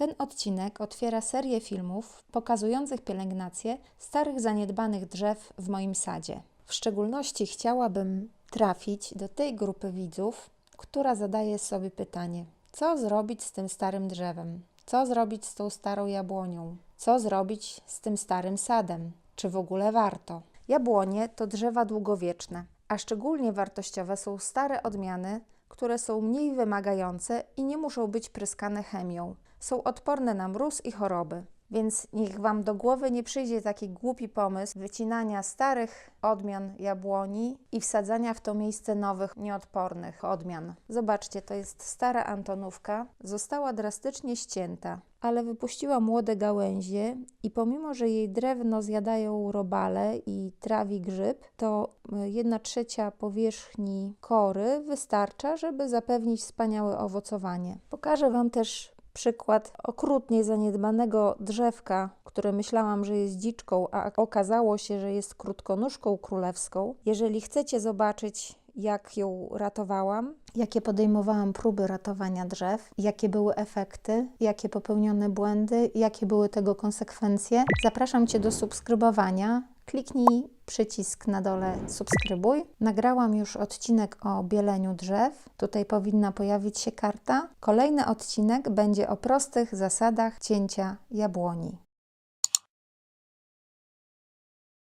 Ten odcinek otwiera serię filmów pokazujących pielęgnację starych zaniedbanych drzew w moim sadzie. W szczególności chciałabym trafić do tej grupy widzów, która zadaje sobie pytanie: co zrobić z tym starym drzewem? Co zrobić z tą starą jabłonią? Co zrobić z tym starym sadem? Czy w ogóle warto? Jabłonie to drzewa długowieczne, a szczególnie wartościowe są stare odmiany, które są mniej wymagające i nie muszą być pryskane chemią. Są odporne na mróz i choroby. Więc niech Wam do głowy nie przyjdzie taki głupi pomysł wycinania starych odmian jabłoni i wsadzania w to miejsce nowych, nieodpornych odmian. Zobaczcie, to jest stara Antonówka, została drastycznie ścięta, ale wypuściła młode gałęzie i pomimo, że jej drewno zjadają robale i trawi grzyb, to y, jedna trzecia powierzchni kory wystarcza, żeby zapewnić wspaniałe owocowanie. Pokażę Wam też przykład okrutnie zaniedbanego drzewka, które myślałam, że jest dziczką, a okazało się, że jest krótkonóżką królewską. Jeżeli chcecie zobaczyć, jak ją ratowałam, jakie podejmowałam próby ratowania drzew, jakie były efekty, jakie popełnione błędy, jakie były tego konsekwencje, zapraszam Cię do subskrybowania. Kliknij przycisk na dole subskrybuj. Nagrałam już odcinek o bieleniu drzew. Tutaj powinna pojawić się karta. Kolejny odcinek będzie o prostych zasadach cięcia jabłoni.